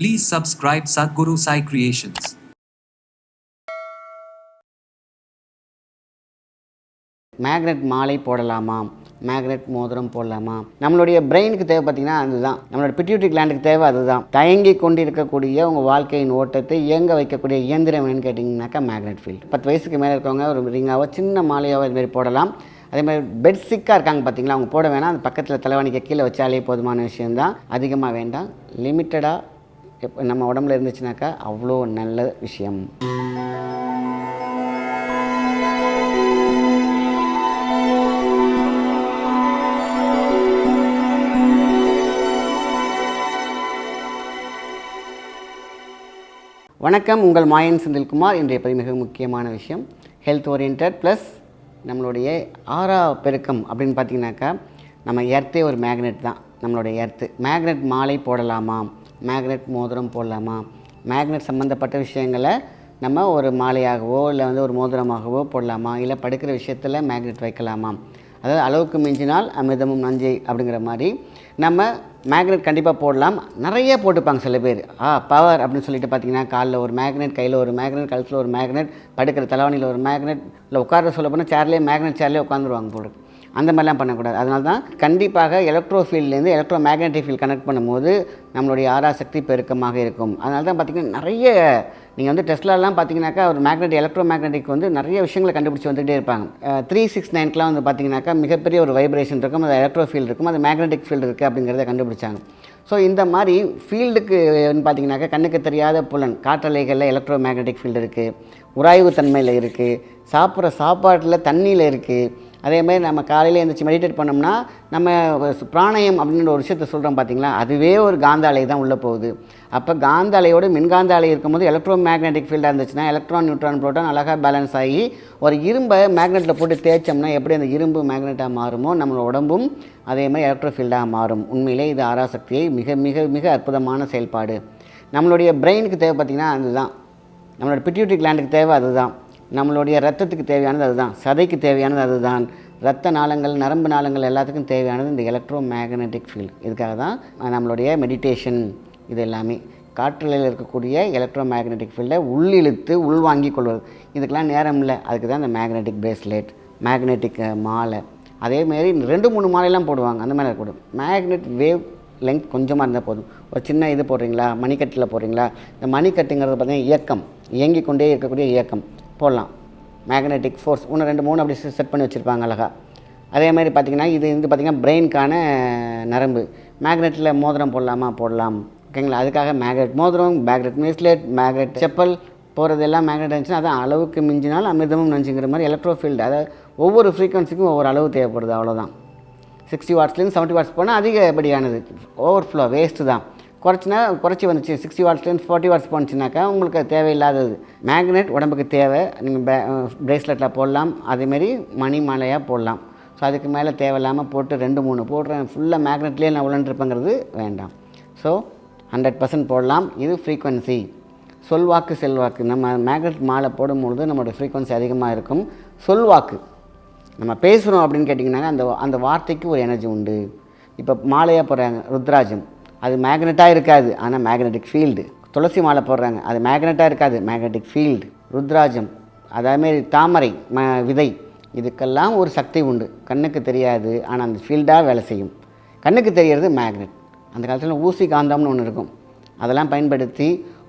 Please subscribe Sadhguru Sai Creations. Magnet மாலை போடலாமா? Magnet மோதிரம் போடலாமா? நம்மளுடைய பிரெயினுக்கு தேவை பார்த்தீங்கன்னா அதுதான். நம்மளோட பிட்யூட்டரி கிளாண்டுக்கு தேவை அதுதான். தயங்கி கொண்டிருக்கக்கூடிய உங்கள் வாழ்க்கையின் ஓட்டத்தை இயங்க வைக்கக்கூடிய இயந்திரம் என்னன்னு கேட்டிங்கனாக்கா மேக்னெட் ஃபீல்டு பத்து வயசுக்கு மேலே இருக்கவங்க ஒரு ரிங்காவோ சின்ன மாலையாவோ இதுமாரி போடலாம். அதே மாதிரி பெட் சிக்காக இருக்காங்க பார்த்தீங்களா? அவங்க போட வேணாம். அந்த பக்கத்தில் தலைவாணிக்க கீழே வச்சாலே போதுமான விஷயம்தான். அதிகமாக வேண்டாம். லிமிட்டடாக நம்ம உடம்புல இருந்துச்சுனாக்கா அவ்வளோ நல்ல விஷயம். வணக்கம் உங்கள் மாயன் செந்தில்குமார். இன்றைய பதிவு மிக முக்கியமான விஷயம். ஹெல்த் ஓரியன்ட் ப்ளஸ் நம்மளுடைய ஆறா பெருக்கம் அப்படின்னு பார்த்தீங்கன்னாக்கா நம்ம எர்த்தே ஒரு மேக்னெட் தான். நம்மளுடைய எர்த்து மேக்னெட் மாலை போடலாமா மேக்னெட் மோதிரம் போடலாமா? மேக்னெட் சம்மந்தப்பட்ட விஷயங்களை நம்ம ஒரு மாலையாகவோ இல்லை வந்து ஒரு மோதிரமாகவோ போடலாமா? இல்லை படுக்கிற விஷயத்தில் மேக்னெட் வைக்கலாமா? அதாவது அளவுக்கு மிஞ்சினால் அமிர்தமும் நஞ்சை அப்படிங்கிற மாதிரி நம்ம மேக்னெட் கண்டிப்பாக போடலாம். நிறைய போட்டுப்பாங்க சில பேர். ஆ பவர் அப்படின்னு சொல்லிட்டு பார்த்தீங்கன்னா காலில் ஒரு மேக்னெட் கையில் ஒரு மேக்னெட் கழுத்தில் ஒரு மேக்னெட் படுக்கிற தலைவணியில் ஒரு மேக்னெட் இல்லை உட்கார சொல்ல போனால் சேர்லேயே மேக்னெட் சேர்லேயே உட்காந்துருவாங்க போட்டு அந்த மாதிரிலாம் பண்ணக்கூடாது. அதனால தான் கண்டிப்பாக எலக்ட்ரோ ஃபீல்ட்லேருந்து எலக்ட்ரோ மேக்னெட்டிக் ஃபீல்ட் கனெக்ட் பண்ணும்போது நம்மளுடைய ஆராசக்தி பெருக்கமாக இருக்கும். அதனால தான் பார்த்திங்கன்னா நிறைய நீங்கள் வந்து டெஸ்ட்லலாம் பார்த்தீங்கன்னாக்கா ஒரு மேக்னெட் எலக்ட்ரோ மேக்னெட்டிக் வந்து நிறைய விஷயங்களை கண்டுபிடிச்சி வந்துகிட்டே இருப்பாங்க. த்ரீ சிக்ஸ் நைன்க்கெலாம் வந்து பார்த்திங்கனாக்கா மிகப்பெரிய ஒரு வைப்ரேஷன் இருக்கும். அது எலக்ட்ரோ ஃபீல்டு இருக்கும். அது மேக்னெட்டிக் ஃபீல்டு இருக்குது அப்படிங்கிறத கண்டுபிடிச்சாங்க. ஸோ இந்த மாதிரி ஃபீல்டுக்கு பார்த்தீங்கன்னாக்கா கண்ணுக்கு தெரியாத புலன் காற்றலைகளில் எலக்ட்ரோ மேக்னெட்டிக் ஃபீல்டு இருக்குது உராய்வு தன்மையில் இருக்குது சாப்பிட்ற சாப்பாட்டில் தண்ணியில் இருக்குது அதே மாதிரி நம்ம காலையில் எழுந்திரிச்சு மெடிடேட் பண்ணோம்னா நம்ம பிராணயம் அப்படின்ற ஒரு விஷயத்த சொல்கிறோம் பார்த்தீங்களா அதுவே ஒரு காந்த அலை தான் உள்ளே போகுது. அப்போ காந்த அலையோடு மின்காந்த அலை இருக்கும்போது எலக்ட்ரோ மேக்னெட்டிக் ஃபீல்டாக இருந்துச்சுன்னா எலக்ட்ரான் நியூட்ரான் ப்ரோட்டான் அழகாக பேலன்ஸ் ஆகி ஒரு இரும்பை மேக்னெட்டில் போட்டு தேய்ச்சோம்னா எப்படி அந்த இரும்பு மேக்னெட்டாக மாறுமோ நம்மளோட உடம்பும் அதே மாதிரி எலக்ட்ரோ ஃபீல்டாக மாறும். உண்மையிலே இது ஆராசக்தியை மிக மிக மிக அற்புதமான செயல்பாடு. நம்மளுடைய பிரெயினுக்கு தேவை பார்த்திங்கன்னா அதுதான். நம்மளோட பிட்யூட்ரி கிளாண்டுக்கு தேவை அதுதான். நம்மளுடைய ரத்தத்துக்கு தேவையானது அதுதான். சதைக்கு தேவையானது அதுதான். ரத்த நாளங்கள் நரம்பு நாளங்கள் எல்லாத்துக்கும் தேவையானது இந்த எலக்ட்ரோ மேக்னெட்டிக் ஃபீல்டு இதுக்காக தான் நம்மளுடைய மெடிடேஷன் இது எல்லாமே. காற்றலையில் இருக்கக்கூடிய எலக்ட்ரோ மேக்னெட்டிக் ஃபீல்டை உள்ளிழுத்து உள்வாங்கி கொள்வது. இதுக்கெல்லாம் நேரம் இல்லை. அதுக்கு தான் இந்த மேக்னெட்டிக் பிரேஸ்லெட் மேக்னெட்டிக் மாலை. அதேமாரி ரெண்டு மூணு மாலையெல்லாம் போடுவாங்க. அந்த மாதிரி இருக்கக்கூடாது மேக்னெட் வேவ் லெங்க் கொஞ்சமாக இருந்தால் போதும். ஒரு சின்ன இது போடுறீங்களா? மணிக்கட்டில் போடுறீங்களா? இந்த மணிக்கட்டுங்கிறது பார்த்திங்கன்னா இயக்கம். இயங்கி கொண்டே இருக்கக்கூடிய இயக்கம். போடலாம். மேக்னெட்டிக் ஃபோர்ஸ் ஒன்று ரெண்டு மூணு அப்படி செட் பண்ணி வச்சுருப்பாங்க அழகா. அதே மாதிரி பார்த்திங்கன்னா இது வந்து பார்த்திங்கன்னா பிரெயினுக்கான நரம்பு. மேக்னெட்டில் மோதிரம் போடலாமா? போடலாம். ஓகேங்களா அதுக்காக மேக்னெட் மோதிரம் மேக்னெட் மிஸ்லெட் மேக்னெட் செப்பல் போகிறது எல்லாம் மேக்னெட் இருந்துச்சுன்னா அதான் அளவுக்கு மிஞ்சினால் அமிர்தமும் நஞ்சுங்கிற மாதிரி எலக்ட்ரோஃபீல்டு அதாவது ஒவ்வொரு ஃப்ரீக்வன்சிக்கும் ஒவ்வொரு அளவு தேவைப்படுது அவ்வளோதான் சிக்ஸ்டி வாட்ஸ்லேருந்து செவன்ட்டி வாட்ஸ் போனால் அதிகப்படியானது. ஓவர் ஃப்ளோ வேஸ்ட்டு தான். குறைச்சினா குறைச்சி வந்துச்சு. சிக்ஸ்டி வாட்ஸ்லேருந்து ஃபார்ட்டி வாட்ஸ் போனுச்சுனாக்கா உங்களுக்கு தேவையில்லாதது. மேக்னெட் உடம்புக்கு தேவை. நீங்கள் பே ப்ரேஸ்லெட்டில் போடலாம். அதேமாரி மணி மாலையாக போடலாம். ஸோ அதுக்கு மேலே தேவையில்லாமல் போட்டு ரெண்டு மூணு போடுறேன். ஃபுல்லாக மேக்னெட்லேயே நான் உழன்றிருப்பேங்கிறது வேண்டாம். ஸோ ஹண்ட்ரட் பர்சன்ட் போடலாம். இது ஃப்ரீக்வன்சி சொல்வாக்கு செல்வாக்கு. நம்ம மேக்னெட் மாலை போடும்பொழுது நம்மளோட ஃப்ரீக்வன்சி அதிகமாக இருக்கும். சொல்வாக்கு. நம்ம பேசுகிறோம் அப்படின்னு கேட்டிங்கன்னா அந்த அந்த வார்த்தைக்கு ஒரு எனர்ஜி உண்டு. இப்போ மாலையாக போடுறாங்க. ருத்ராஜம். அது மேக்னெட்டாக இருக்காது. ஆனால் மேக்னெட்டிக் ஃபீல்டு துளசி மாலை போடுறாங்க. அது மேக்னெட்டாக இருக்காது. மேக்னெட்டிக் ஃபீல்டு ருத்ராஜம். அதேமாரி தாமரை ம விதை. இதுக்கெல்லாம் ஒரு சக்தி உண்டு. கண்ணுக்கு தெரியாது. ஆனால் அந்த ஃபீல்டாக வேலை செய்யும். கண்ணுக்கு தெரியறது மேக்னெட் அந்த காலத்தில் ஊசி காந்தம்னு ஒன்று இருக்கும். அதெல்லாம் பயன்படுத்தி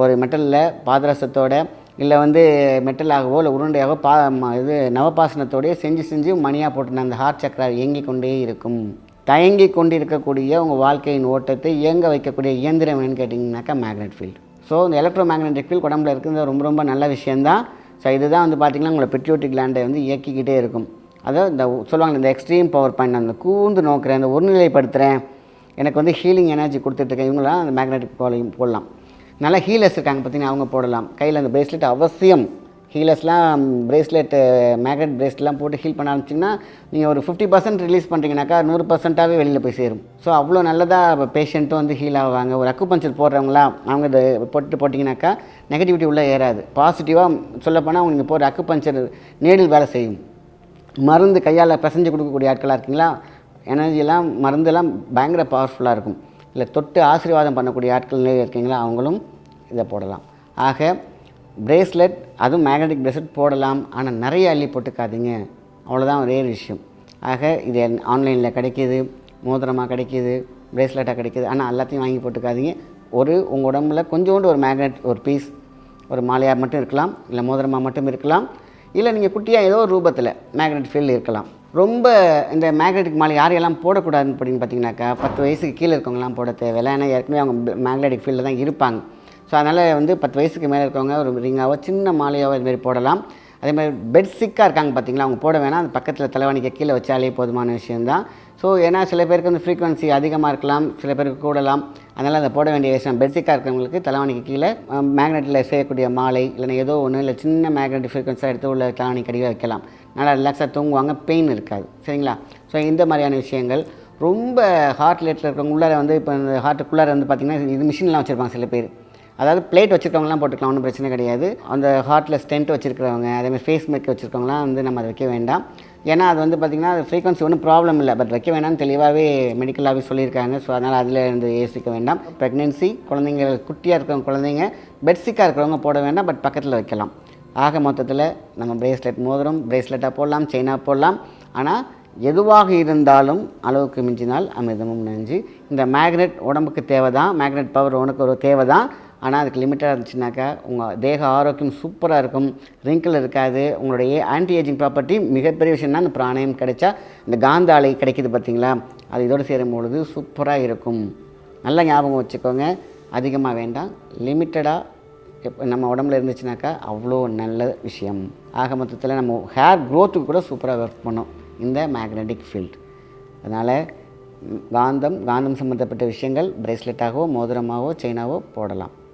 ஒரு மெட்டலில் பாதரசத்தோட இல்லை வந்து மெட்டலாகவோ இல்லை உருண்டையாகவோ பா இது நவபாசனத்தோடய செஞ்சு செஞ்சு மணியாக போட்டுன அந்த ஹார்ட் சக்கரா இயங்கி கொண்டே இருக்கும். தயங்கி கொண்டு இருக்கக்கூடிய உங்கள் வாழ்க்கையின் ஓட்டத்தை இயங்க வைக்கக்கூடிய இயந்திரம் என்னன்னு கேட்டிங்கனாக்கா மேக்னெட் ஃபீல்டு ஸோ இந்த எலக்ட்ரோ மேக்னெட்டிக் ஃபீல்டு உடம்புல இருக்கிறது ரொம்ப ரொம்ப நல்ல விஷயந்தான் ஸோ இதுதான் வந்து பார்த்திங்கன்னா உங்களை பெட்ரியோட்டிக் கிளாண்டை வந்து இயக்கிக்கிட்டே இருக்கும். அதாவது இந்த சொல்லுவாங்க இந்த எக்ஸ்ட்ரீம் பவர் பாயிண்ட் அந்த கூர்ந்து நோக்கிறேன் அந்த ஒருநிலைப்படுத்துகிறேன் எனக்கு வந்து ஹீலிங் எனர்ஜி கொடுத்துட்ருக்கேன் இவங்களாம் அந்த மேக்னெட்டிக் போலையும் போடலாம். நல்லா ஹீலர்ஸ் இருக்காங்க பார்த்தீங்கன்னா அவங்க போடலாம். கையில் அந்த பிரேஸ்லெட் அவசியம். ஹீலர்ஸ்லாம் பிரேஸ்லெட்டு மேக்னெட் பிரேஸ்லாம் போட்டு ஹீல் பண்ண ஆரம்பிச்சிங்கன்னா நீங்கள் ஒரு ஃபிஃப்டி பர்சன்ட் ரிலீஸ் பண்ணுறீங்கனாக்கா நூறு பர்சன்ட்டாகவே வெளியில் போய் சேரும். ஸோ அவ்வளோ நல்லதாக பேஷண்ட்டும் வந்து ஹீல் ஆவாங்க. ஒரு அக்கு பஞ்சர் போடுறவங்களா அவங்க இதை போட்டு போட்டிங்கனாக்கா நெகட்டிவிட்டி உள்ளே ஏறாது. பாசிட்டிவாக சொல்லப்போனால் அவங்க நீங்கள் போகிற அக்குபஞ்சர் நேடில் வேலை செய்யும். மருந்து கையால் பிசைஞ்சு கொடுக்கக்கூடிய ஆட்களாக இருக்கீங்களா? எனர்ஜியெல்லாம் மருந்தெல்லாம் பயங்கர பவர்ஃபுல்லாக இருக்கும். இல்லை தொட்டு ஆசீர்வாதம் பண்ணக்கூடிய ஆட்கள் நிறைய இருக்கீங்களா? அவங்களும் இதை போடலாம். ஆக பிரேஸ்லெட் அதுவும் மேக்னட்டிக் பிரேஸ்லெட் போடலாம். ஆனால் நிறைய அள்ளி போட்டுக்காதீங்க. அவ்வளோதான் ஒரே விஷயம். ஆக இது ஆன்லைனில் கிடைக்கிது மோதிரமாக கிடைக்கிது பிரேஸ்லெட்டாக கிடைக்கிது. ஆனால் எல்லாத்தையும் வாங்கி போட்டுக்காதீங்க. ஒரு உங்கள் உடம்புல கொஞ்சோண்டு ஒரு மேக்னெட் ஒரு பீஸ் ஒரு மாலையாக மட்டும் இருக்கலாம் இல்லை மோதிரமாக மட்டும் இருக்கலாம் இல்லை நீங்கள் குட்டியாக ஏதோ ஒரு ரூபத்தில் மேக்னெட் ஃபீல்டு இருக்கலாம். ரொம்ப இந்த மேக்னெட்டிக் மாலை யாரையெல்லாம் போடக்கூடாதுன்னு அப்படின்னு பார்த்தீங்கன்னாக்கா பத்து வயசுக்கு கீழே இருக்கவங்களாம் போட தேவையில்லை. ஏன்னா ஏற்கனவே அவங்க மேக்னெட்டிக் ஃபீல்டில் தான் இருப்பாங்க. ஸோ அதனால் வந்து பத்து வயசுக்கு மேலே இருக்கவங்க ஒரு ரிங்காவோ சின்ன மாலையாவோ இதுமாரி போடலாம். அதே மாதிரி பெட் சிக்காக இருக்காங்க பார்த்தீங்களா அவங்க போட வேணாம். அந்த பக்கத்தில் தலைவாணிக்க கீழே வச்சாலே போதுமான விஷயம்தான். ஸோ ஏன்னா சில பேருக்கு வந்து ஃப்ரீக்வன்சி அதிகமாக இருக்கலாம் சில பேருக்கு கூடலாம். அதனால் அதை போட வேண்டிய விஷயம் பெட் சிக்காக இருக்கிறவங்களுக்கு தலைவாணிக்கு கீழே மேக்னெட்டில் செய்யக்கூடிய மாலை இல்லைன்னா ஏதோ ஒன்று இல்லை சின்ன மேக்னெட் ஃப்ரீக்வன்ஸாக எடுத்து உள்ள தலைவாணி கடியில் வைக்கலாம். நல்லா ரிலாக்ஸாக தூங்குவாங்க பெயின் இருக்காது. சரிங்களா? ஸோ இந்த மாதிரியான விஷயங்கள். ரொம்ப ஹார்ட் ரேட்டில் இருக்கிறவங்க உள்ளார வந்து இப்போ இந்த ஹார்ட்டுக்குள்ளார வந்து பார்த்திங்கன்னா இது மிஷின்லாம் வச்சுருப்பாங்க சில பேர். அதாவது பிளேட் வச்சுருக்கவங்களாம் போட்டுக்கலாம் ஒன்றும் பிரச்சனை கிடையாது. அந்த ஹார்ட்டில் ஸ்டென்ட் வச்சுருக்கிறவங்க அதேமாதிரி ஃபேஸ் மேக் வச்சுருக்கவங்களாம் வந்து நம்ம அதை வைக்க வேண்டாம். ஏன்னா அது வந்து பார்த்திங்கன்னா அது ஃப்ரீக்வன்சி ஒன்றும் ப்ராப்ளம் இல்லை. பட் வைக்க வேண்டாம்னு தெளிவாகவே மெடிக்கலாகவே சொல்லியிருக்காங்க. ஸோ அதனால் அதில் இருந்து யோசிக்க வேண்டாம். ப்ரெக்னென்சி குழந்தைங்க குட்டியாக இருக்கிறவங்க குழந்தைங்க பெட்சிக்காக இருக்கிறவங்க போட வேண்டாம். பட் பக்கத்தில் வைக்கலாம். ஆக மொத்தத்தில் நம்ம பிரேஸ்லெட் மோதிரம் பிரேஸ்லெட்டாக போடலாம் செயினாக போடலாம். ஆனால் எதுவாக இருந்தாலும் அளவுக்கு மிஞ்சினால் அமிர்தமும் நஞ்சு. இந்த மேக்னெட் உடம்புக்கு தேவை தான் மேக்னெட் பவர் உனக்கு ஒரு தேவை தான் ஆனால் அதுக்கு லிமிட்டாக இருந்துச்சுனாக்கா உங்கள் தேக ஆரோக்கியம் சூப்பராக இருக்கும். ரிங்கிள் இருக்காது. உங்களுடைய ஆன்டி ஏஜிங் ப்ராப்பர்ட்டி மிகப்பெரிய விஷயம்னா அந்த பிராணயம் கிடைச்சா இந்த காந்தாலை கிடைக்கிது பார்த்தீங்களா? அது இதோடு சேரும் பொழுது சூப்பராக இருக்கும். நல்லா ஞாபகம் வச்சுக்கோங்க. அதிகமாக வேண்டாம். லிமிட்டடாக எப்போ நம்ம உடம்புல இருந்துச்சுனாக்கா அவ்வளோ நல்ல விஷயம். ஆக மொத்தத்தில் நம்ம ஹேர் க்ரோத்துக்கு கூட சூப்பராக ஒர்க் பண்ணும். இந்த மேக்னெட்டிக் ஃபீல்ட் அதனால் காந்தம் காந்தம் சம்மந்தப்பட்ட விஷயங்கள் பிரேஸ்லெட்டாகவோ மோதிரமாகவோ செயினாவோ போடலாம்.